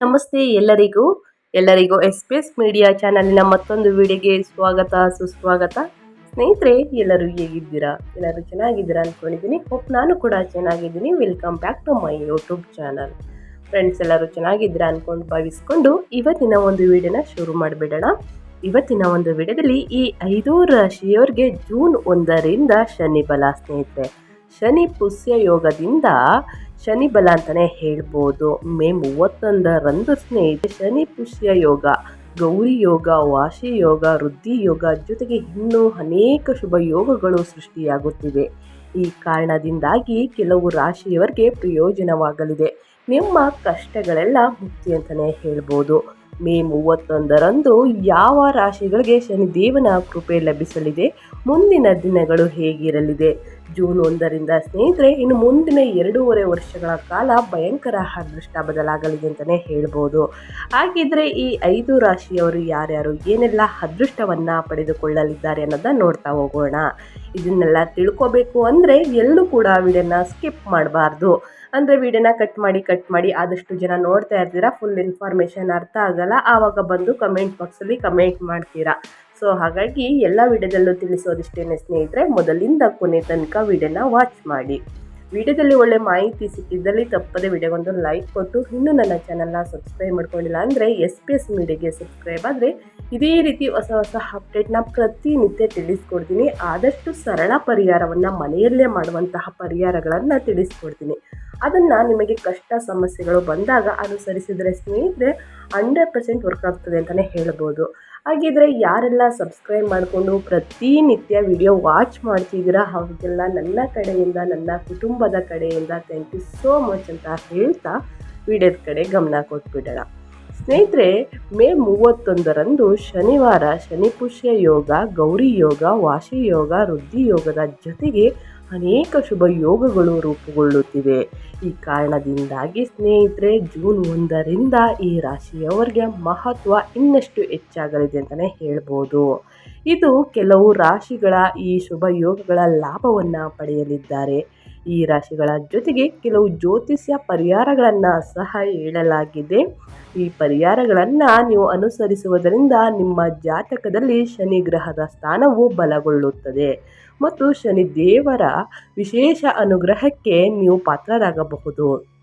ನಮಸ್ತೆ ಎಲ್ಲರಿಗೂ. ಎಲ್ಲರಿಗೂ ಎಸ್ ಪಿ ಎಸ್ ಮೀಡಿಯಾ ಚಾನಲಿನ ಮತ್ತೊಂದು ವಿಡಿಯೋಗೆ ಸ್ವಾಗತ, ಸುಸ್ವಾಗತ. ಸ್ನೇಹಿತರೆ, ಎಲ್ಲರೂ ಹೇಗಿದ್ದೀರಾ? ಎಲ್ಲರೂ ಚೆನ್ನಾಗಿದ್ದೀರಾ ಅಂದ್ಕೊಂಡಿದ್ದೀನಿ ಹೋಪ್ ನಾನು ಕೂಡ ಚೆನ್ನಾಗಿದ್ದೀನಿ. Welcome back to my YouTube channel friends ಎಲ್ಲರೂ ಚೆನ್ನಾಗಿದ್ದೀರಾ ಅಂದ್ಕೊಂಡು ಭಾವಿಸ್ಕೊಂಡು ಇವತ್ತಿನ ಒಂದು ವಿಡಿಯೋನ ಶುರು ಮಾಡಿಬಿಡೋಣ. ಇವತ್ತಿನ ಒಂದು ವಿಡಿಯೋದಲ್ಲಿ ಈ ಐದು ರಾಶಿಯವರಿಗೆ ಜೂನ್ ಒಂದರಿಂದ ಶನಿ ಬಲ, ಸ್ನೇಹಿತರೆ. ಶನಿ ಪುಷ್ಯ ಯೋಗದಿಂದ ಶನಿ ಬಲ ಅಂತಾನೆ ಹೇಳ್ಬೋದು. ಮೇ ಮೂವತ್ತೊಂದರಂದು ಸ್ನೇಹಿತರೆ, ಶನಿ ಪುಷ್ಯ ಯೋಗ, ಗೌರಿ ಯೋಗ, ವಾಶಿ ಯೋಗ, ವೃದ್ಧಿ ಯೋಗ ಜೊತೆಗೆ ಇನ್ನೂ ಅನೇಕ ಶುಭ ಯೋಗಗಳು ಸೃಷ್ಟಿಯಾಗುತ್ತಿವೆ. ಈ ಕಾರಣದಿಂದಾಗಿ ಕೆಲವು ರಾಶಿಯವರಿಗೆ ಪ್ರಯೋಜನವಾಗಲಿದೆ. ನಿಮ್ಮ ಕಷ್ಟಗಳೆಲ್ಲ ಮುಕ್ತಿ ಅಂತಲೇ ಹೇಳ್ಬೋದು. ಮೇ ಮೂವತ್ತೊಂದರಂದು ಯಾವ ರಾಶಿಗಳಿಗೆ ಶನಿದೇವನ ಕೃಪೆ ಲಭಿಸಲಿದೆ? ಮುಂದಿನ ದಿನಗಳು ಹೇಗಿರಲಿದೆ? ಜೂನ್ ಒಂದರಿಂದ ಸ್ನೇಹಿತರೆ, ಇನ್ನು ಮುಂದಿನ ಎರಡೂವರೆ ವರ್ಷಗಳ ಕಾಲ ಭಯಂಕರ ಅದೃಷ್ಟ ಬದಲಾಗಲಿದೆ ಅಂತಲೇ ಹೇಳ್ಬೋದು. ಹಾಗಿದ್ರೆ ಈ ಐದು ರಾಶಿಯವರು ಯಾರ್ಯಾರು, ಏನೆಲ್ಲ ಅದೃಷ್ಟವನ್ನು ಪಡೆದುಕೊಳ್ಳಲಿದ್ದಾರೆ ಅನ್ನೋದನ್ನ ನೋಡ್ತಾ ಹೋಗೋಣ. ಇದನ್ನೆಲ್ಲ ತಿಳ್ಕೋಬೇಕು ಅಂದರೆ ಎಲ್ಲೂ ಕೂಡ ವಿಡಿಯೋನ ಸ್ಕಿಪ್ ಮಾಡಬಾರ್ದು. ಅಂದರೆ ವಿಡಿಯೋನ ಕಟ್ ಮಾಡಿ ಕಟ್ ಮಾಡಿ, ಆದಷ್ಟು ಜನ ನೋಡ್ತಾ ಇರ್ತೀರಾ ಫುಲ್ ಇನ್ಫಾರ್ಮೇಷನ್ ಅರ್ಥ ಆಗಲ್ಲ, ಆವಾಗ ಬಂದು ಕಮೆಂಟ್ ಬಾಕ್ಸಲ್ಲಿ ಕಮೆಂಟ್ ಮಾಡ್ತೀರಾ. ಸೊ ಹಾಗಾಗಿ ಎಲ್ಲ ವಿಡಿಯೋದಲ್ಲೂ ತಿಳಿಸೋದಿಷ್ಟೇನೆ ಸ್ನೇಹಿತರೆ, ಮೊದಲಿಂದ ಕೊನೆ ತನಕ ವಿಡಿಯೋನ ವಾಚ್ ಮಾಡಿ. ವಿಡಿಯೋದಲ್ಲಿ ಒಳ್ಳೆ ಮಾಹಿತಿ ಸಿಕ್ಕಿದ್ದಲ್ಲಿ ತಪ್ಪದೆ ವಿಡಿಯೋಗೊಂದು ಲೈಕ್ ಕೊಟ್ಟು, ಇನ್ನೂ ನನ್ನ ಚಾನಲ್ನ ಸಬ್ಸ್ಕ್ರೈಬ್ ಮಾಡ್ಕೊಂಡಿಲ್ಲ ಅಂದರೆ ಎಸ್ ಪಿ ಎಸ್ ಮೀಡಿಯಾಗೆ ಸಬ್ಸ್ಕ್ರೈಬ್ ಆದರೆ ಇದೇ ರೀತಿ ಹೊಸ ಹೊಸ ಅಪ್ಡೇಟ್ನ ಪ್ರತಿನಿತ್ಯ ತಿಳಿಸ್ಕೊಡ್ತೀನಿ. ಆದಷ್ಟು ಸರಳ ಪರಿಹಾರವನ್ನು ಮನೆಯಲ್ಲೇ ಮಾಡುವಂತಹ ಪರಿಹಾರಗಳನ್ನು ತಿಳಿಸ್ಕೊಡ್ತೀನಿ. ಅದನ್ನು ನಿಮಗೆ ಕಷ್ಟ ಸಮಸ್ಯೆಗಳು ಬಂದಾಗ ಅನುಸರಿಸಿದರೆ ಸ್ನೇಹಿತರೆ ಹಂಡ್ರೆಡ್ ಪರ್ಸೆಂಟ್ ವರ್ಕ್ ಆಗ್ತದೆ ಅಂತಲೇ ಹೇಳ್ಬೋದು. ಹಾಗಿದ್ರೆ ಯಾರೆಲ್ಲ ಸಬ್ಸ್ಕ್ರೈಬ್ ಮಾಡಿಕೊಂಡು ಪ್ರತಿನಿತ್ಯ ವಿಡಿಯೋ ವಾಚ್ ಮಾಡ್ತಿದ್ದೀರಾ, ಅವ್ರಿಗೆಲ್ಲ ನನ್ನ ಕಡೆಯಿಂದ, ನನ್ನ ಕುಟುಂಬದ ಕಡೆಯಿಂದ ಥ್ಯಾಂಕ್ ಯು ಸೋ ಮಚ್ ಅಂತ ಹೇಳ್ತಾ ವಿಡಿಯೋದ ಕಡೆ ಗಮನ ಕೊಟ್ಬಿಡೋಣ. ಸ್ನೇಹಿತರೆ, ಮೇ ಮೂವತ್ತೊಂದರಂದು ಶನಿವಾರ ಶನಿಪುಷ್ಯ ಯೋಗ, ಗೌರಿ ಯೋಗ ವಾಶಿ ಯೋಗ, ವೃದ್ಧಿ ಯೋಗದ ಜೊತೆಗೆ ಅನೇಕ ಶುಭ ಯೋಗಗಳು ರೂಪುಗೊಳ್ಳುತ್ತಿವೆ. ಈ ಕಾರಣದಿಂದಾಗಿ ಸ್ನೇಹಿತರೆ, ಜೂನ್ ಒಂದರಿಂದ ಈ ರಾಶಿಯವರಿಗೆ ಮಹತ್ವ ಇನ್ನಷ್ಟು ಹೆಚ್ಚಾಗಲಿದೆ ಅಂತಲೇ ಹೇಳ್ಬೋದು. ಇದು ಕೆಲವು ರಾಶಿಗಳ ಈ ಶುಭ ಯೋಗಗಳ ಲಾಭವನ್ನು ಪಡೆಯಲಿದ್ದಾರೆ. ಈ ರಾಶಿಗಳ ಜೊತೆಗೆ ಕೆಲವು ಜ್ಯೋತಿಷ್ಯ ಪರಿಹಾರಗಳನ್ನು ಸಹ ಹೇಳಲಾಗಿದೆ. ಈ ಪರಿಹಾರಗಳನ್ನು ನೀವು ಅನುಸರಿಸುವುದರಿಂದ ನಿಮ್ಮ ಜಾತಕದಲ್ಲಿ ಶನಿ ಗ್ರಹದ ಸ್ಥಾನವು ಬಲಗೊಳ್ಳುತ್ತದೆ. ಮತ್ತು ಶನಿ ದೇವರ ವಿಶೇಷ ಅನುಗ್ರಹಕ್ಕೆ ನೀವು ಪಾತ್ರರಾಗಬಹುದು.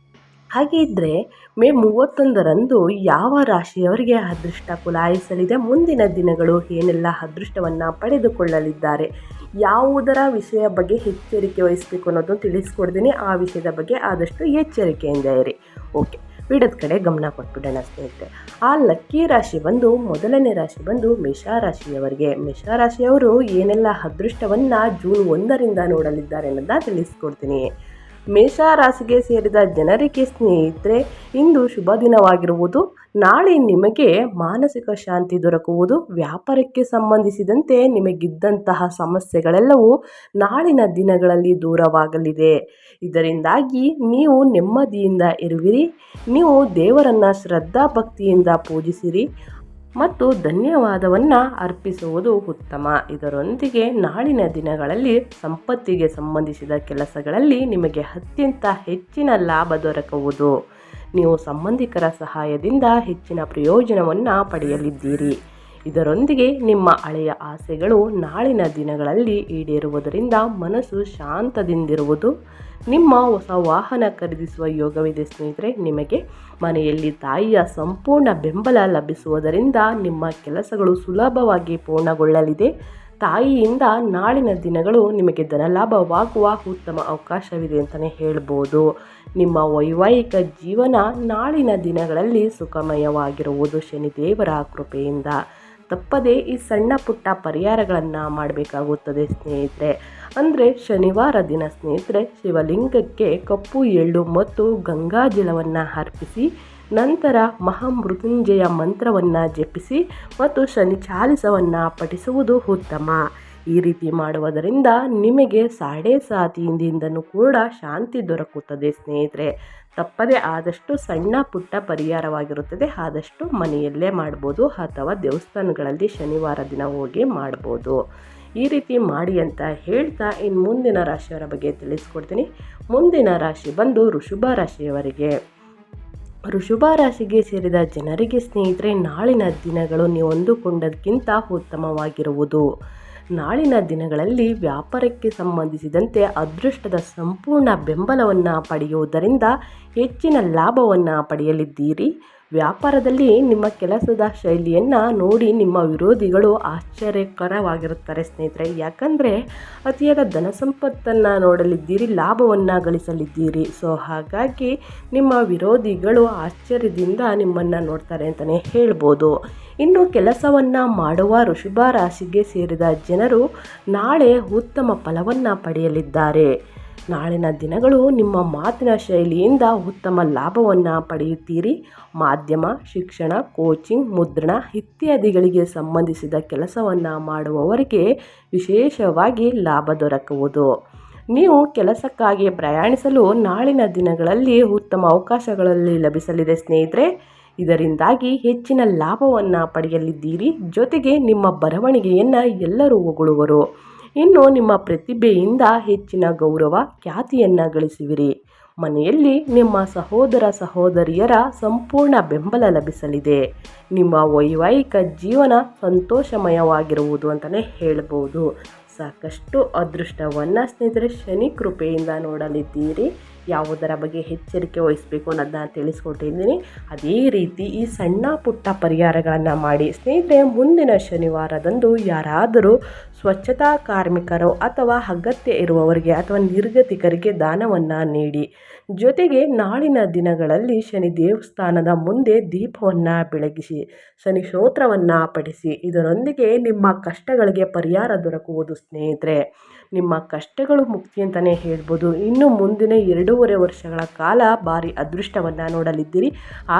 ಹಾಗಿದ್ದರೆ ಮೇ ಮೂವತ್ತೊಂದರಂದು ಯಾವ ರಾಶಿಯವರಿಗೆ ಅದೃಷ್ಟ ಕುಲಾಯಿಸಲಿದೆ? ಮುಂದಿನ ದಿನಗಳು ಏನೆಲ್ಲ ಅದೃಷ್ಟವನ್ನು ಪಡೆದುಕೊಳ್ಳಲಿದ್ದಾರೆ? ಯಾವುದರ ವಿಷಯ ಬಗ್ಗೆ ಎಚ್ಚರಿಕೆ ವಹಿಸಬೇಕು ಅನ್ನೋದನ್ನು ತಿಳಿಸ್ಕೊಡ್ತೀನಿ. ಆ ವಿಷಯದ ಬಗ್ಗೆ ಆದಷ್ಟು ಎಚ್ಚರಿಕೆಯಿಂದ ಇರಿ. ಓಕೆ. ವಿಡದ ಕಡೆ ಗಮನ ಕೊಟ್ಬಿಡೋಣ ಸ್ನೇಹಿತರೆ. ಆ ಲಕ್ಕಿ ರಾಶಿ ಬಂದು ಮೊದಲನೇ ರಾಶಿ ಬಂದು ಮೇಷರಾಶಿಯವರಿಗೆ ಮೇಷರಾಶಿಯವರು ಏನೆಲ್ಲ ಅದೃಷ್ಟವನ್ನು ಜೂನ್ ಒಂದರಿಂದ ನೋಡಲಿದ್ದಾರೆ ಅನ್ನೋದನ್ನ ತಿಳಿಸ್ಕೊಡ್ತೀನಿ. ಮೇಷ ರಾಶಿಗೆ ಸೇರಿದ ಜನರಿಗೆ ಸ್ನೇಹಿತರೆ, ಇಂದು ಶುಭ ದಿನವಾಗಿರುವುದು. ನಾಳೆ ನಿಮಗೆ ಮಾನಸಿಕ ಶಾಂತಿ ದೊರಕುವುದು. ವ್ಯಾಪಾರಕ್ಕೆ ಸಂಬಂಧಿಸಿದಂತೆ ನಿಮಗಿದ್ದಂತಹ ಸಮಸ್ಯೆಗಳೆಲ್ಲವೂ ನಾಳಿನ ದಿನಗಳಲ್ಲಿ ದೂರವಾಗಲಿದೆ. ಇದರಿಂದಾಗಿ ನೀವು ನೆಮ್ಮದಿಯಿಂದ ಇರುವಿರಿ. ನೀವು ದೇವರನ್ನು ಶ್ರದ್ಧಾ ಭಕ್ತಿಯಿಂದ ಪೂಜಿಸಿರಿ. ಮತ್ತು ಧನ್ಯವಾದವನ್ನು ಅರ್ಪಿಸುವುದು ಉತ್ತಮ. ಇದರೊಂದಿಗೆ ನಾಳಿನ ದಿನಗಳಲ್ಲಿ ಸಂಪತ್ತಿಗೆ ಸಂಬಂಧಿಸಿದ ಕೆಲಸಗಳಲ್ಲಿ ನಿಮಗೆ ಅತ್ಯಂತ ಹೆಚ್ಚಿನ ಲಾಭ ದೊರಕುವುದು. ನೀವು ಸಂಬಂಧಿಕರ ಸಹಾಯದಿಂದ ಹೆಚ್ಚಿನ ಪ್ರಯೋಜನವನ್ನು ಪಡೆಯಲಿದ್ದೀರಿ. ಇದರೊಂದಿಗೆ ನಿಮ್ಮ ಹಳೆಯ ಆಸೆಗಳು ನಾಳಿನ ದಿನಗಳಲ್ಲಿ ಈಡೇರುವುದರಿಂದ ಮನಸ್ಸು ಶಾಂತದಿಂದಿರುವುದು. ನಿಮ್ಮ ಹೊಸ ವಾಹನ ಖರೀದಿಸುವ ಯೋಗವಿದೆ ಸ್ನೇಹಿತರೆ. ನಿಮಗೆ ಮನೆಯಲ್ಲಿ ತಾಯಿಯ ಸಂಪೂರ್ಣ ಬೆಂಬಲ ಲಭಿಸುವುದರಿಂದ ನಿಮ್ಮ ಕೆಲಸಗಳು ಸುಲಭವಾಗಿ ಪೂರ್ಣಗೊಳ್ಳಲಿದೆ. ತಾಯಿಯಿಂದ ನಾಳಿನ ದಿನಗಳು ನಿಮಗೆ ಧನಲಾಭವಾಗುವ ಉತ್ತಮ ಅವಕಾಶವಿದೆ ಅಂತಲೇ ಹೇಳ್ಬೋದು. ನಿಮ್ಮ ವೈವಾಹಿಕ ಜೀವನ ನಾಳಿನ ದಿನಗಳಲ್ಲಿ ಸುಖಮಯವಾಗಿರುವುದು ಶನಿದೇವರ ಕೃಪೆಯಿಂದ. ತಪ್ಪದೇ ಈ ಸಣ್ಣ ಪುಟ್ಟ ಪರಿಹಾರಗಳನ್ನು ಮಾಡಬೇಕಾಗುತ್ತದೆ ಸ್ನೇಹಿತರೆ. ಅಂದರೆ ಶನಿವಾರ ದಿನ ಸ್ನೇಹಿತರೆ, ಶಿವಲಿಂಗಕ್ಕೆ ಕಪ್ಪು, ಎಳ್ಳು ಮತ್ತು ಗಂಗಾಜಲವನ್ನು ಅರ್ಪಿಸಿ, ನಂತರ ಮಹಾಮೃತ್ಯುಂಜಯ ಮಂತ್ರವನ್ನು ಜಪಿಸಿ ಮತ್ತು ಶನಿ ಚಾಲಿಸವನ್ನು ಪಠಿಸುವುದು ಉತ್ತಮ. ಈ ರೀತಿ ಮಾಡುವುದರಿಂದ ನಿಮಗೆ ಸಾಡೆ ಸಾತಿಯಿಂದಿಂದನೂ ಕೂಡ ಶಾಂತಿ ದೊರಕುತ್ತದೆ ಸ್ನೇಹಿತರೆ. ತಪ್ಪದೇ ಆದಷ್ಟು ಸಣ್ಣ ಪುಟ್ಟ ಪರಿಹಾರವಾಗಿರುತ್ತದೆ. ಆದಷ್ಟು ಮನೆಯಲ್ಲೇ ಮಾಡ್ಬೋದು ಅಥವಾ ದೇವಸ್ಥಾನಗಳಲ್ಲಿ ಶನಿವಾರ ದಿನ ಹೋಗಿ ಮಾಡ್ಬೋದು. ಈ ರೀತಿ ಮಾಡಿ ಅಂತ ಹೇಳ್ತಾ ಇನ್ನು ಮುಂದಿನ ರಾಶಿಯವರ ಬಗ್ಗೆ ತಿಳಿಸ್ಕೊಡ್ತೀನಿ. ಮುಂದಿನ ರಾಶಿ ಬಂದು ಋಷುಭ ರಾಶಿಯವರಿಗೆ. ಋಷುಭ ರಾಶಿಗೆ ಸೇರಿದ ಜನರಿಗೆ ಸ್ನೇಹಿತರೆ, ನಾಳಿನ ದಿನಗಳು ನೀವು ಅಂದುಕೊಂಡದಕ್ಕಿಂತ ಉತ್ತಮವಾಗಿರುವುದು. ನಾಳಿನ ದಿನಗಳಲ್ಲಿ ವ್ಯಾಪಾರಕ್ಕೆ ಸಂಬಂಧಿಸಿದಂತೆ ಅದೃಷ್ಟದ ಸಂಪೂರ್ಣ ಬೆಂಬಲವನ್ನು ಪಡೆಯುವುದರಿಂದ ಹೆಚ್ಚಿನ ಲಾಭವನ್ನು ಪಡೆಯಲಿದ್ದೀರಿ. ವ್ಯಾಪಾರದಲ್ಲಿ ನಿಮ್ಮ ಕೆಲಸದ ಶೈಲಿಯನ್ನು ನೋಡಿ ನಿಮ್ಮ ವಿರೋಧಿಗಳು ಆಶ್ಚರ್ಯಕರವಾಗಿರುತ್ತಾರೆ ಸ್ನೇಹಿತರೆ. ಯಾಕಂದರೆ ಅತಿಯಾದ ಧನ ಸಂಪತ್ತನ್ನು ನೋಡಲಿದ್ದೀರಿ, ಲಾಭವನ್ನು ಗಳಿಸಲಿದ್ದೀರಿ. ಸೊ ಹಾಗಾಗಿ ನಿಮ್ಮ ವಿರೋಧಿಗಳು ಆಶ್ಚರ್ಯದಿಂದ ನಿಮ್ಮನ್ನು ನೋಡ್ತಾರೆ ಅಂತಲೇ ಹೇಳ್ಬೋದು. ಇನ್ನು ಕೆಲಸವನ್ನು ಮಾಡುವ ಋಷಭ ರಾಶಿಗೆ ಸೇರಿದ ಜನರು ನಾಳೆ ಉತ್ತಮ ಫಲವನ್ನು ಪಡೆಯಲಿದ್ದಾರೆ. ನಾಳಿನ ದಿನಗಳು ನಿಮ್ಮ ಮಾತಿನ ಶೈಲಿಯಿಂದ ಉತ್ತಮ ಲಾಭವನ್ನು ಪಡೆಯುತ್ತೀರಿ. ಮಾಧ್ಯಮ, ಶಿಕ್ಷಣ, ಕೋಚಿಂಗ್, ಮುದ್ರಣ ಇತ್ಯಾದಿಗಳಿಗೆ ಸಂಬಂಧಿಸಿದ ಕೆಲಸವನ್ನು ಮಾಡುವವರಿಗೆ ವಿಶೇಷವಾಗಿ ಲಾಭ ದೊರಕುವುದು. ನೀವು ಕೆಲಸಕ್ಕಾಗಿ ಪ್ರಯಾಣಿಸಲು ನಾಳಿನ ದಿನಗಳಲ್ಲಿ ಉತ್ತಮ ಅವಕಾಶಗಳಲ್ಲಿ ಲಭಿಸಲಿದೆ ಸ್ನೇಹಿತರೆ. ಇದರಿಂದಾಗಿ ಹೆಚ್ಚಿನ ಲಾಭವನ್ನು ಪಡೆಯಲಿದ್ದೀರಿ. ಜೊತೆಗೆ ನಿಮ್ಮ ಬರವಣಿಗೆಯನ್ನು ಎಲ್ಲರೂ ಹೊಗಳುವರು. ಇನ್ನು ನಿಮ್ಮ ಪ್ರತಿಭೆಯಿಂದ ಹೆಚ್ಚಿನ ಗೌರವ ಖ್ಯಾತಿಯನ್ನು ಗಳಿಸುವಿರಿ. ಮನೆಯಲ್ಲಿ ನಿಮ್ಮ ಸಹೋದರ ಸಹೋದರಿಯರ ಸಂಪೂರ್ಣ ಬೆಂಬಲ ಲಭಿಸಲಿದೆ. ನಿಮ್ಮ ವೈವಾಹಿಕ ಜೀವನ ಸಂತೋಷಮಯವಾಗಿರುವುದು ಅಂತಲೇ ಹೇಳ್ಬೋದು. ಸಾಕಷ್ಟು ಅದೃಷ್ಟವನ್ನು ಸ್ನೇಹಿತರೆ ಶನಿ ಕೃಪೆಯಿಂದ ನೋಡಲಿದ್ದೀರಿ. ಯಾವುದರ ಬಗ್ಗೆ ಎಚ್ಚರಿಕೆ ವಹಿಸಬೇಕು ಅನ್ನೋದನ್ನ ತಿಳಿಸ್ಕೊಟ್ಟಿದ್ದೀನಿ. ಅದೇ ರೀತಿ ಈ ಸಣ್ಣ ಪುಟ್ಟ ಪರಿಹಾರಗಳನ್ನು ಮಾಡಿ ಸ್ನೇಹಿತರೆ, ಮುಂದಿನ ಶನಿವಾರದಂದು ಯಾರಾದರೂ ಸ್ವಚ್ಛತಾ ಕಾರ್ಮಿಕರು ಅಥವಾ ಅಗತ್ಯ ಇರುವವರಿಗೆ ಅಥವಾ ನಿರ್ಗತಿಕರಿಗೆ ದಾನವನ್ನು ನೀಡಿ. ಜೊತೆಗೆ ನಾಳಿನ ದಿನಗಳಲ್ಲಿ ಶನಿ ದೇವಸ್ಥಾನದ ಮುಂದೆ ದೀಪವನ್ನು ಬೆಳಗಿಸಿ, ಶನಿ ಸ್ತೋತ್ರವನ್ನು ಪಡಿಸಿ ಇದರೊಂದಿಗೆ ನಿಮ್ಮ ಕಷ್ಟಗಳಿಗೆ ಪರಿಹಾರ ದೊರಕುವುದು ಸ್ನೇಹಿತರೆ. ನಿಮ್ಮ ಕಷ್ಟಗಳು ಮುಕ್ತಿ ಅಂತಲೇ ಹೇಳ್ಬೋದು. ಇನ್ನು ಮುಂದಿನ ಎರಡೂವರೆ ವರ್ಷಗಳ ಕಾಲ ಭಾರಿ ಅದೃಷ್ಟವನ್ನು ನೋಡಲಿದ್ದೀರಿ.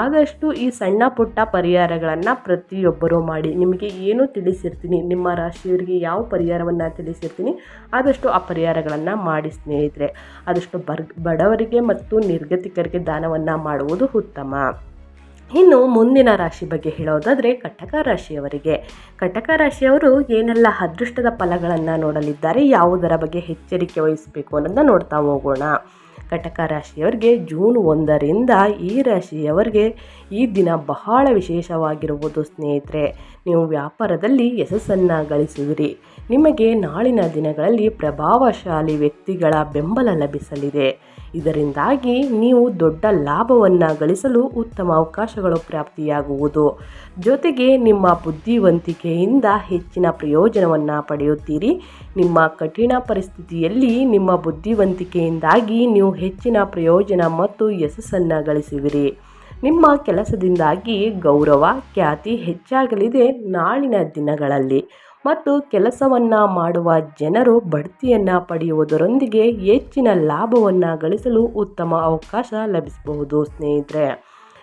ಆದಷ್ಟು ಈ ಸಣ್ಣ ಪುಟ್ಟ ಪರಿಹಾರಗಳನ್ನು ಪ್ರತಿಯೊಬ್ಬರೂ ಮಾಡಿ. ನಿಮಗೆ ಏನು ತಿಳಿಸಿರ್ತೀನಿ, ನಿಮ್ಮ ರಾಶಿಯವರಿಗೆ ಯಾವ ಪರಿಹಾರವನ್ನು ತಿಳಿಸಿರ್ತೀನಿ, ಆದಷ್ಟು ಆ ಪರಿಹಾರಗಳನ್ನು ಮಾಡಿ ಸ್ನೇಹಿತರೆ. ಆದಷ್ಟು ಬರ್, ಬಡವರಿಗೆ ಮತ್ತು ನಿರ್ಗತಿಕರಿಗೆ ದಾನವನ್ನು ಮಾಡುವುದು ಉತ್ತಮ. ಇನ್ನು ಮುಂದಿನ ರಾಶಿ ಬಗ್ಗೆ ಹೇಳೋದಾದರೆ ಕಟಕ ರಾಶಿಯವರಿಗೆ. ಕಟಕ ರಾಶಿಯವರು ಏನೆಲ್ಲ ಅದೃಷ್ಟದ ಫಲಗಳನ್ನು ನೋಡಲಿದ್ದಾರೆ, ಯಾವುದರ ಬಗ್ಗೆ ಎಚ್ಚರಿಕೆ ವಹಿಸಬೇಕು ಅನ್ನೋದನ್ನ ನೋಡ್ತಾ ಹೋಗೋಣ. ಕಟಕ ರಾಶಿಯವರಿಗೆ ಜೂನ್ ಒಂದರಿಂದ ಈ ರಾಶಿಯವರಿಗೆ ಈ ದಿನ ಬಹಳ ವಿಶೇಷವಾಗಿರುವುದು, ಸ್ನೇಹಿತರೆ. ನೀವು ವ್ಯಾಪಾರದಲ್ಲಿ ಯಶಸ್ಸನ್ನು ಗಳಿಸುವಿರಿ. ನಿಮಗೆ ನಾಳಿನ ದಿನಗಳಲ್ಲಿ ಪ್ರಭಾವಶಾಲಿ ವ್ಯಕ್ತಿಗಳ ಬೆಂಬಲ ಲಭಿಸಲಿದೆ. ಇದರಿಂದಾಗಿ ನೀವು ದೊಡ್ಡ ಲಾಭವನ್ನು ಗಳಿಸಲು ಉತ್ತಮ ಅವಕಾಶಗಳು ಪ್ರಾಪ್ತಿಯಾಗುವುದು. ಜೊತೆಗೆ ನಿಮ್ಮ ಬುದ್ಧಿವಂತಿಕೆಯಿಂದ ಹೆಚ್ಚಿನ ಪ್ರಯೋಜನವನ್ನು ಪಡೆಯುತ್ತೀರಿ. ನಿಮ್ಮ ಕಠಿಣ ಪರಿಸ್ಥಿತಿಯಲ್ಲಿ ನಿಮ್ಮ ಬುದ್ಧಿವಂತಿಕೆಯಿಂದಾಗಿ ನೀವು ಹೆಚ್ಚಿನ ಪ್ರಯೋಜನ ಮತ್ತು ಯಶಸ್ಸನ್ನು ಗಳಿಸುವಿರಿ. ನಿಮ್ಮ ಕೆಲಸದಿಂದಾಗಿ ಗೌರವ, ಖ್ಯಾತಿ ಹೆಚ್ಚಾಗಲಿದೆ ನಾಳಿನ ದಿನಗಳಲ್ಲಿ. ಮತ್ತು ಕೆಲಸವನ್ನು ಮಾಡುವ ಜನರು ಬಡ್ತಿಯನ್ನು ಪಡೆಯುವುದರೊಂದಿಗೆ ಹೆಚ್ಚಿನ ಲಾಭವನ್ನು ಗಳಿಸಲು ಉತ್ತಮ ಅವಕಾಶ ಲಭಿಸಬಹುದು ಸ್ನೇಹಿತರೆ.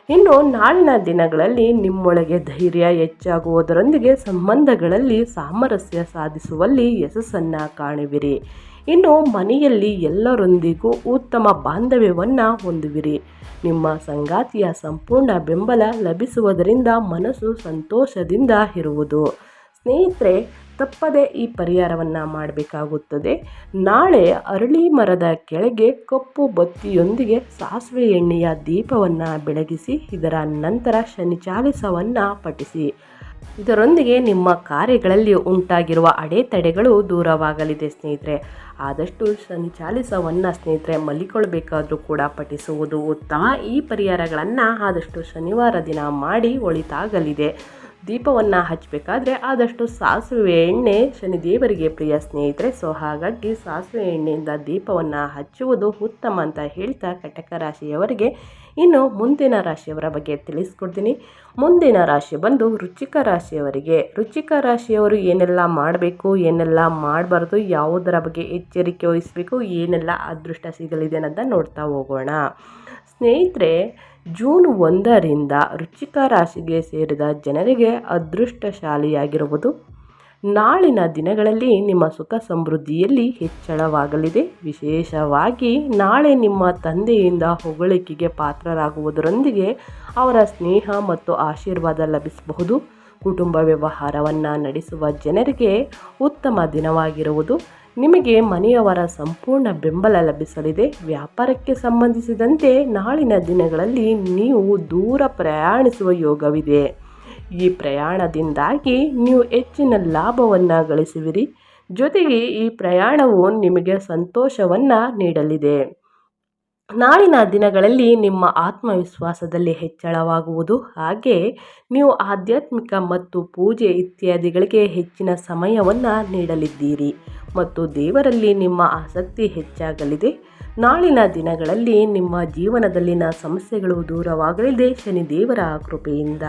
ಇನ್ನು ನಾಳಿನ ದಿನಗಳಲ್ಲಿ ನಿಮ್ಮೊಳಗೆ ಧೈರ್ಯ ಹೆಚ್ಚಾಗುವುದರೊಂದಿಗೆ ಸಂಬಂಧಗಳಲ್ಲಿ ಸಾಮರಸ್ಯ ಸಾಧಿಸುವಲ್ಲಿ ಯಶಸ್ಸನ್ನು ಕಾಣುವಿರಿ. ಇನ್ನು ಮನೆಯಲ್ಲಿ ಎಲ್ಲರೊಂದಿಗೂ ಉತ್ತಮ ಬಾಂಧವ್ಯವನ್ನು ಹೊಂದುವಿರಿ. ನಿಮ್ಮ ಸಂಗಾತಿಯ ಸಂಪೂರ್ಣ ಬೆಂಬಲ ಲಭಿಸುವುದರಿಂದ ಮನಸ್ಸು ಸಂತೋಷದಿಂದ ಇರುವುದು. ಸ್ನೇಹಿತರೆ, ತಪ್ಪದೆ ಈ ಪರಿಹಾರವನ್ನು ಮಾಡಬೇಕಾಗುತ್ತದೆ. ನಾಳೆ ಅರಳಿ ಮರದ ಕೆಳಗೆ ಕಪ್ಪು ಬತ್ತಿಯೊಂದಿಗೆ ಸಾಸಿವೆ ಎಣ್ಣೆಯ ದೀಪವನ್ನು ಬೆಳಗಿಸಿ, ಇದರ ನಂತರ ಶನಿ ಚಾಲಿಸವನ್ನು ಪಠಿಸಿ. ಇದರೊಂದಿಗೆ ನಿಮ್ಮ ಕಾರ್ಯಗಳಲ್ಲಿ ಉಂಟಾಗಿರುವ ಅಡೆತಡೆಗಳು ದೂರವಾಗಲಿದೆ, ಸ್ನೇಹಿತರೆ. ಆದಷ್ಟು ಶನಿ ಚಾಲಿಸವನ್ನು, ಸ್ನೇಹಿತರೆ ಮಲ್ಲಿಕೊಳ್ಬೇಕಾದ್ರೂ ಕೂಡ ಪಠಿಸುವುದು ಉತ್ತಮ. ಈ ಪರಿಹಾರಗಳನ್ನು ಆದಷ್ಟು ಶನಿವಾರ ದಿನ ಮಾಡಿ ಒಳಿತಾಗಲಿದೆ. ದೀಪವನ್ನು ಹಚ್ಚಬೇಕಾದ್ರೆ ಆದಷ್ಟು ಸಾಸಿವೆ ಎಣ್ಣೆ ಶನಿದೇವರಿಗೆ ಪ್ರಿಯ ಸ್ನೇಹಿತರೆ. ಸೊ, ಹಾಗಾಗಿ ಸಾಸಿವೆ ಎಣ್ಣೆಯಿಂದ ದೀಪವನ್ನು ಹಚ್ಚುವುದು ಉತ್ತಮ ಅಂತ ಹೇಳ್ತಾ ಕಟಕ ರಾಶಿಯವರಿಗೆ ಇನ್ನು ಮುಂದಿನ ರಾಶಿಯವರ ಬಗ್ಗೆ ತಿಳಿಸ್ಕೊಡ್ತೀನಿ. ಮುಂದಿನ ರಾಶಿ ಬಂದು ರುಚಿಕ ರಾಶಿಯವರಿಗೆ. ರುಚಿಕ ರಾಶಿಯವರು ಏನೆಲ್ಲ ಮಾಡಬೇಕು, ಏನೆಲ್ಲ ಮಾಡಬಾರ್ದು, ಯಾವುದರ ಬಗ್ಗೆ ಎಚ್ಚರಿಕೆ ವಹಿಸಬೇಕು, ಏನೆಲ್ಲ ಅದೃಷ್ಟ ಸಿಗಲಿದೆ ಅನ್ನೋದನ್ನ ನೋಡ್ತಾ ಹೋಗೋಣ. ಸ್ನೇಹಿತರೆ, ಜೂನ್ ಒಂದರಿಂದ ರುಚಿಕ ರಾಶಿಗೆ ಸೇರಿದ ಜನರಿಗೆ ಅದೃಷ್ಟಶಾಲಿಯಾಗಿರುವುದು ನಾಳಿನ ದಿನಗಳಲ್ಲಿ ನಿಮ್ಮ ಸುಖ ಸಮೃದ್ಧಿಯಲ್ಲಿ ಹೆಚ್ಚಳವಾಗಲಿದೆ. ವಿಶೇಷವಾಗಿ ನಾಳೆ ನಿಮ್ಮ ತಂದೆಯಿಂದ ಹೊಗಳಿಕೆಗೆ ಪಾತ್ರರಾಗುವುದರೊಂದಿಗೆ ಅವರ ಸ್ನೇಹ ಮತ್ತು ಆಶೀರ್ವಾದ ಲಭಿಸಬಹುದು. ಕುಟುಂಬ ವ್ಯವಹಾರವನ್ನು ನಡೆಸುವ ಜನರಿಗೆ ಉತ್ತಮ ದಿನವಾಗಿರುವುದು. ನಿಮಗೆ ಮನೆಯವರ ಸಂಪೂರ್ಣ ಬೆಂಬಲ ಲಭಿಸಲಿದೆ. ವ್ಯಾಪಾರಕ್ಕೆ ಸಂಬಂಧಿಸಿದಂತೆ ನಾಳಿನ ದಿನಗಳಲ್ಲಿ ನೀವು ದೂರ ಪ್ರಯಾಣಿಸುವ ಯೋಗವಿದೆ. ಈ ಪ್ರಯಾಣದಿಂದಾಗಿ ನೀವು ಹೆಚ್ಚಿನ ಲಾಭವನ್ನು ಗಳಿಸುವಿರಿ. ಜೊತೆಗೆ ಈ ಪ್ರಯಾಣವು ನಿಮಗೆ ಸಂತೋಷವನ್ನು ನೀಡಲಿದೆ. ನಾಳಿನ ದಿನಗಳಲ್ಲಿ ನಿಮ್ಮ ಆತ್ಮವಿಶ್ವಾಸದಲ್ಲಿ ಹೆಚ್ಚಳವಾಗುವುದು. ಹಾಗೆ ನೀವು ಆಧ್ಯಾತ್ಮಿಕ ಮತ್ತು ಪೂಜೆ ಇತ್ಯಾದಿಗಳಿಗೆ ಹೆಚ್ಚಿನ ಸಮಯವನ್ನು ನೀಡಲಿದ್ದೀರಿ. ಮತ್ತು ದೇವರಲ್ಲಿ ನಿಮ್ಮ ಆಸಕ್ತಿ ಹೆಚ್ಚಾಗಲಿದೆ. ನಾಳಿನ ದಿನಗಳಲ್ಲಿ ನಿಮ್ಮ ಜೀವನದಲ್ಲಿನ ಸಮಸ್ಯೆಗಳು ದೂರವಾಗಲಿದೆ. ಶನಿದೇವರ ಕೃಪೆಯಿಂದ.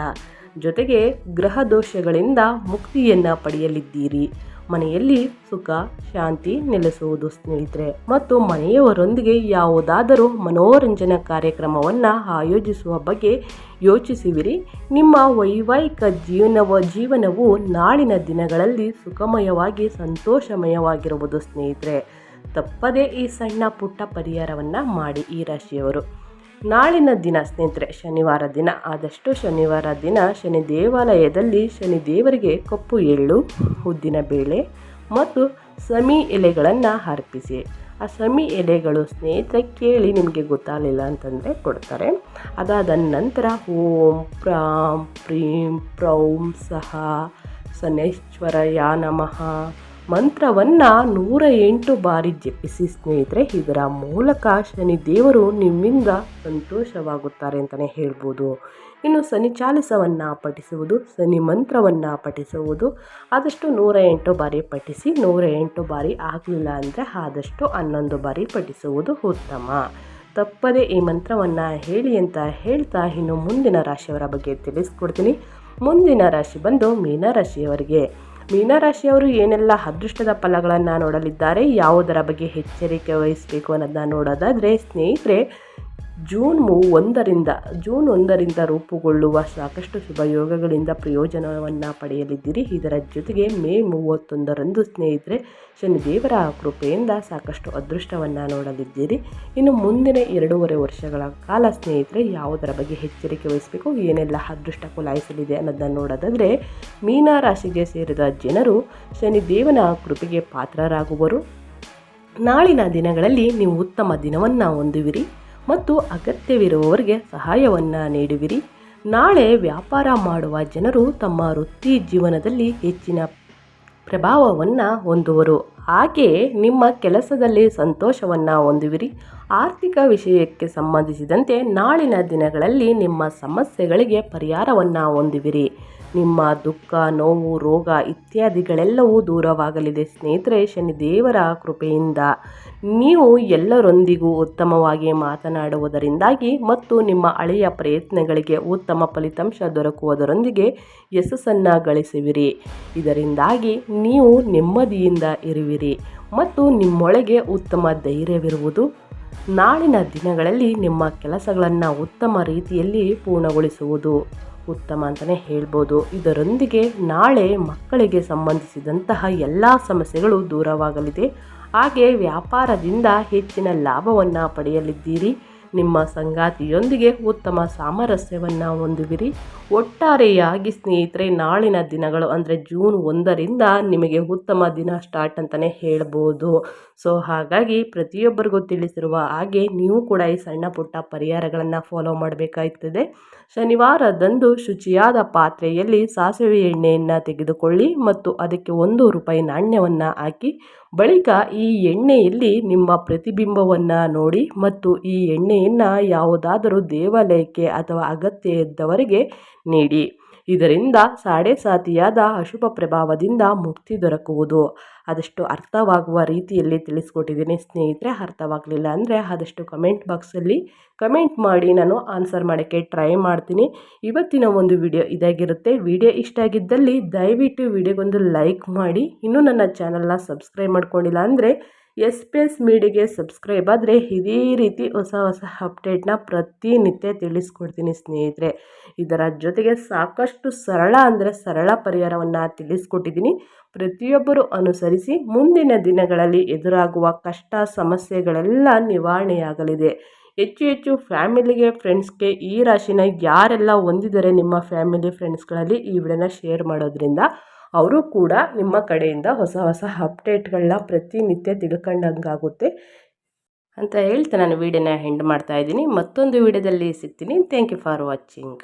ಜೊತೆಗೆ ಗ್ರಹ ದೋಷಗಳಿಂದ ಮುಕ್ತಿಯನ್ನು ಪಡೆಯಲಿದ್ದೀರಿ. ಮನೆಯಲ್ಲಿ ಸುಖ, ಶಾಂತಿ ನೆಲೆಸುವುದು ಸ್ನೇಹಿತರೆ. ಮತ್ತು ಮನೆಯವರೊಂದಿಗೆ ಯಾವುದಾದರೂ ಮನೋರಂಜನಾ ಕಾರ್ಯಕ್ರಮವನ್ನು ಆಯೋಜಿಸುವ ಬಗ್ಗೆ ಯೋಚಿಸುವಿರಿ. ನಿಮ್ಮ ವೈವಾಹಿಕ ಜೀವನವ, ಜೀವನವು ನಾಳಿನ ದಿನಗಳಲ್ಲಿ ಸುಖಮಯವಾಗಿ, ಸಂತೋಷಮಯವಾಗಿರುವುದು ಸ್ನೇಹಿತರೆ. ತಪ್ಪದೇ ಈ ಸಣ್ಣ ಪುಟ್ಟ ಪರಿಹಾರವನ್ನು ಮಾಡಿ ಈ ರಾಶಿಯವರು. ನಾಳಿನ ದಿನ ಸ್ನೇಹಿತರೆ, ಶನಿವಾರ ದಿನ. ಆದಷ್ಟು ಶನಿವಾರ ದಿನ ಶನಿ ದೇವಾಲಯದಲ್ಲಿ ಶನಿ ದೇವರಿಗೆ ಕಪ್ಪು ಎಳ್ಳು, ಉದ್ದಿನ ಬೇಳೆ ಮತ್ತು ಸಮಿ ಎಲೆಗಳನ್ನು ಅರ್ಪಿಸಿ. ಆ ಸಮಿ ಎಲೆಗಳು ಸ್ನೇಹಿತರೆ ಕೇಳಿ ನಿಮಗೆ ಗೊತ್ತಾಗಲಿಲ್ಲ ಅಂತಂದರೆ ಕೊಡ್ತಾರೆ. ಅದಾದ ನಂತರ ಓಂ ಪ್ರಾಂ ಪ್ರೀಂ ಪ್ರೌಂ ಸಹ. ಶನೈಶ್ವರಯ ನಮಃ. ಮಂತ್ರವನ್ನು ನೂರ ಎಂಟು ಬಾರಿ ಜಪಿಸಿ ಸ್ನೇಹಿತರೆ, ಇದರ ಮೂಲಕ ಶನಿ ದೇವರು ನಿಮ್ಮಿಂದ ಸಂತೋಷವಾಗುತ್ತಾರೆ ಅಂತಲೇ ಹೇಳ್ಬೋದು. ಇನ್ನು ಶನಿ ಚಾಲಿಸವನ್ನು ಪಠಿಸುವುದು, ಶನಿ ಮಂತ್ರವನ್ನು ಪಠಿಸುವುದು ಆದಷ್ಟು ನೂರ ಎಂಟು ಬಾರಿ ಪಠಿಸಿ, ನೂರ ಎಂಟು ಬಾರಿ ಆಗಲಿಲ್ಲ ಅಂದರೆ ಆದಷ್ಟು ಹನ್ನೊಂದು ಬಾರಿ ಪಠಿಸುವುದು ಉತ್ತಮ. ತಪ್ಪದೇ ಈ ಮಂತ್ರವನ್ನು ಹೇಳಿ ಅಂತ ಹೇಳ್ತಾ ಇನ್ನು ಮುಂದಿನ ರಾಶಿಯವರ ಬಗ್ಗೆ ತಿಳಿಸ್ಕೊಡ್ತೀನಿ. ಮುಂದಿನ ರಾಶಿ ಬಂದು ಮೀನರಾಶಿಯವರಿಗೆ. ಮೀನರಾಶಿಯವರು ಏನೆಲ್ಲ ಅದೃಷ್ಟದ ಫಲಗಳನ್ನು ನೋಡಲಿದ್ದಾರೆ ಯಾವುದರ ಬಗ್ಗೆ ಎಚ್ಚರಿಕೆ ವಹಿಸಬೇಕು ಅನ್ನೋದನ್ನ ನೋಡೋದಾದರೆ ಸ್ನೇಹಿತರೆ ಜೂನ್ ಮೂ ಒಂದರಿಂದ ಜೂನ್ ಒಂದರಿಂದ ರೂಪುಗೊಳ್ಳುವ ಸಾಕಷ್ಟು ಶುಭಯೋಗಗಳಿಂದ ಪ್ರಯೋಜನವನ್ನು ಪಡೆಯಲಿದ್ದೀರಿ. ಇದರ ಜೊತೆಗೆ ಮೇ ಮೂವತ್ತೊಂದರಂದು ಸ್ನೇಹಿತರೆ, ಶನಿದೇವರ ಕೃಪೆಯಿಂದ ಸಾಕಷ್ಟು ಅದೃಷ್ಟವನ್ನು ನೋಡಲಿದ್ದೀರಿ. ಇನ್ನು ಮುಂದಿನ ಎರಡೂವರೆ ವರ್ಷಗಳ ಕಾಲ ಸ್ನೇಹಿತರೆ, ಯಾವುದರ ಬಗ್ಗೆ ಎಚ್ಚರಿಕೆ ವಹಿಸಬೇಕು, ಏನೆಲ್ಲ ಅದೃಷ್ಟ ಕುಲಾಯಿಸಲಿದೆ ಅನ್ನೋದನ್ನು ನೋಡೋದಾದರೆ, ಮೀನ ರಾಶಿಗೆ ಸೇರಿದ ಜನರು ಶನಿದೇವನ ಕೃಪೆಗೆ ಪಾತ್ರರಾಗುವರು. ನಾಳಿನ ದಿನಗಳಲ್ಲಿ ನೀವು ಉತ್ತಮ ದಿನವನ್ನು ಹೊಂದುವಿರಿ. ಮತ್ತು ಅಗತ್ಯವಿರುವವರಿಗೆ ಸಹಾಯವನ್ನು ನೀಡುವಿರಿ. ನಾಳೆ ವ್ಯಾಪಾರ ಮಾಡುವ ಜನರು ತಮ್ಮ ವೃತ್ತಿ ಜೀವನದಲ್ಲಿ ಹೆಚ್ಚಿನ ಪ್ರಭಾವವನ್ನು ಹೊಂದುವರು. ಹಾಗೆಯೇ ನಿಮ್ಮ ಕೆಲಸದಲ್ಲಿ ಸಂತೋಷವನ್ನು ಹೊಂದುವಿರಿ. ಆರ್ಥಿಕ ವಿಷಯಕ್ಕೆ ಸಂಬಂಧಿಸಿದಂತೆ ನಾಳಿನ ದಿನಗಳಲ್ಲಿ ನಿಮ್ಮ ಸಮಸ್ಯೆಗಳಿಗೆ ಪರಿಹಾರವನ್ನು ಹೊಂದುವಿರಿ. ನಿಮ್ಮ ದುಃಖ, ನೋವು, ರೋಗ ಇತ್ಯಾದಿಗಳೆಲ್ಲವೂ ದೂರವಾಗಲಿದೆ ಸ್ನೇಹಿತರೆ ಶನಿ ದೇವರ ಕೃಪೆಯಿಂದ. ನೀವು ಎಲ್ಲರೊಂದಿಗೂ ಉತ್ತಮವಾಗಿ ಮಾತನಾಡುವುದರಿಂದಾಗಿ ಮತ್ತು ನಿಮ್ಮ ಹಳೆಯ ಪ್ರಯತ್ನಗಳಿಗೆ ಉತ್ತಮ ಫಲಿತಾಂಶ ದೊರಕುವುದರೊಂದಿಗೆ ಯಶಸ್ಸನ್ನು ಗಳಿಸುವಿರಿ. ಇದರಿಂದಾಗಿ ನೀವು ನೆಮ್ಮದಿಯಿಂದ ಇರುವಿರಿ. ಮತ್ತು ನಿಮ್ಮೊಳಗೆ ಉತ್ತಮ ಧೈರ್ಯವಿರುವುದು. ನಾಳಿನ ದಿನಗಳಲ್ಲಿ ನಿಮ್ಮ ಕೆಲಸಗಳನ್ನು ಉತ್ತಮ ರೀತಿಯಲ್ಲಿ ಪೂರ್ಣಗೊಳಿಸುವುದು. ಉತ್ತಮ ಅಂತಲೇ ಹೇಳ್ಬೋದು. ಇದರೊಂದಿಗೆ ನಾಳೆ ಮಕ್ಕಳಿಗೆ ಸಂಬಂಧಿಸಿದಂತಹ ಎಲ್ಲ ಸಮಸ್ಯೆಗಳು ದೂರವಾಗಲಿದೆ. ಹಾಗೆ ವ್ಯಾಪಾರದಿಂದ ಹೆಚ್ಚಿನ ಲಾಭವನ್ನು ಪಡೆಯಲಿದ್ದೀರಿ. ನಿಮ್ಮ ಸಂಗಾತಿಯೊಂದಿಗೆ ಉತ್ತಮ ಸಾಮರಸ್ಯವನ್ನು ಹೊಂದುವಿರಿ. ಒಟ್ಟಾರೆಯಾಗಿ ಸ್ನೇಹಿತರೆ, ನಾಳಿನ ದಿನಗಳು ಅಂದರೆ ಜೂನ್ ಒಂದರಿಂದ ನಿಮಗೆ ಉತ್ತಮ ದಿನ ಸ್ಟಾರ್ಟ್ ಅಂತಲೇ ಹೇಳ್ಬೋದು. ಸೊ, ಹಾಗಾಗಿ ಪ್ರತಿಯೊಬ್ಬರಿಗೂ ತಿಳಿಸಿರುವ ಹಾಗೆ ನೀವು ಕೂಡ ಈ ಸಣ್ಣ ಪುಟ್ಟ ಪರಿಹಾರಗಳನ್ನು ಫಾಲೋ ಮಾಡಬೇಕಾಗ್ತದೆ. ಶನಿವಾರದಂದು ಶುಚಿಯಾದ ಪಾತ್ರೆಯಲ್ಲಿ ಸಾಸಿವೆ ಎಣ್ಣೆಯನ್ನು ತೆಗೆದುಕೊಳ್ಳಿ ಮತ್ತು ಅದಕ್ಕೆ ಒಂದು ರೂಪಾಯಿ ನಾಣ್ಯವನ್ನು ಹಾಕಿ ಬಳಿಕ ಈ ಎಣ್ಣೆಯಲ್ಲಿ ನಿಮ್ಮ ಪ್ರತಿಬಿಂಬವನ್ನು ನೋಡಿ ಮತ್ತು ಈ ಎಣ್ಣೆಯನ್ನು ಯಾವುದಾದರೂ ದೇವಾಲಯಕ್ಕೆ ಅಥವಾ ಅಗತ್ಯ ಇದ್ದವರಿಗೆ ನೀಡಿ. ಇದರಿಂದ ಸಾಡೆ ಸಾತಿಯಾದ ಅಶುಭ ಪ್ರಭಾವದಿಂದ ಮುಕ್ತಿ ದೊರಕುವುದು. ಆದಷ್ಟು ಅರ್ಥವಾಗುವ ರೀತಿಯಲ್ಲಿ ತಿಳಿಸ್ಕೊಟ್ಟಿದ್ದೀನಿ. ಸ್ನೇಹಿತರೆ, ಅರ್ಥವಾಗಲಿಲ್ಲ ಅಂದರೆ ಆದಷ್ಟು ಕಮೆಂಟ್ ಬಾಕ್ಸಲ್ಲಿ ಕಮೆಂಟ್ ಮಾಡಿ. ನಾನು ಆನ್ಸರ್ ಮಾಡೋಕ್ಕೆ ಟ್ರೈ ಮಾಡ್ತೀನಿ. ಇವತ್ತಿನ ಒಂದು ವಿಡಿಯೋ ಇದಾಗಿರುತ್ತೆ. ವಿಡಿಯೋ ಇಷ್ಟ ಆಗಿದ್ದಲ್ಲಿ ದಯವಿಟ್ಟು ವಿಡಿಯೋಗೊಂದು ಲೈಕ್ ಮಾಡಿ. ಇನ್ನೂ ನನ್ನ ಚಾನಲ್ನ ಸಬ್ಸ್ಕ್ರೈಬ್ ಮಾಡ್ಕೊಂಡಿಲ್ಲ ಅಂದರೆ ಎಸ್ ಪಿ ಎಸ್ ಮೀಡಿಯಾಗೆ ಸಬ್ಸ್ಕ್ರೈಬ್ ಆದರೆ ಇದೇ ರೀತಿ ಹೊಸ ಹೊಸ ಅಪ್ಡೇಟ್ನ ಪ್ರತಿನಿತ್ಯ ತಿಳಿಸ್ಕೊಡ್ತೀನಿ ಸ್ನೇಹಿತರೆ. ಇದರ ಜೊತೆಗೆ ಸಾಕಷ್ಟು ಸರಳ ಅಂದರೆ ಸರಳ ಪರಿಹಾರವನ್ನು ತಿಳಿಸ್ಕೊಟ್ಟಿದ್ದೀನಿ. ಪ್ರತಿಯೊಬ್ಬರು ಅನುಸರಿಸಿ ಮುಂದಿನ ದಿನಗಳಲ್ಲಿ ಎದುರಾಗುವ ಕಷ್ಟ, ಸಮಸ್ಯೆಗಳೆಲ್ಲ ನಿವಾರಣೆಯಾಗಲಿದೆ. ಹೆಚ್ಚು ಹೆಚ್ಚು ಫ್ಯಾಮಿಲಿಗೆ, ಫ್ರೆಂಡ್ಸ್ಗೆ ಈ ರಾಶಿನ ಯಾರೆಲ್ಲ ಹೊಂದಿದ್ದಾರೆ ನಿಮ್ಮ ಫ್ಯಾಮಿಲಿ, ಫ್ರೆಂಡ್ಸ್ಗಳಲ್ಲಿ ಈ ವಿಡಿಯೋನ ಶೇರ್ ಮಾಡೋದ್ರಿಂದ ಅವರು ಕೂಡ ನಿಮ್ಮ ಕಡೆಯಿಂದ ಹೊಸ ಹೊಸ ಅಪ್ಡೇಟ್ಗಳನ್ನ ಪ್ರತಿನಿತ್ಯ ತಿಳ್ಕೊಂಡಂಗಾಗುತ್ತೆ. ಅಂತ ಹೇಳ್ತಾ ನಾನು ವಿಡಿಯೋನ ಹೆಂಡ್ ಮಾಡ್ತಾ ಇದ್ದೀನಿ. ಮತ್ತೊಂದು ವಿಡಿಯೋದಲ್ಲಿ ಸಿಗ್ತೀನಿ. Thank you for watching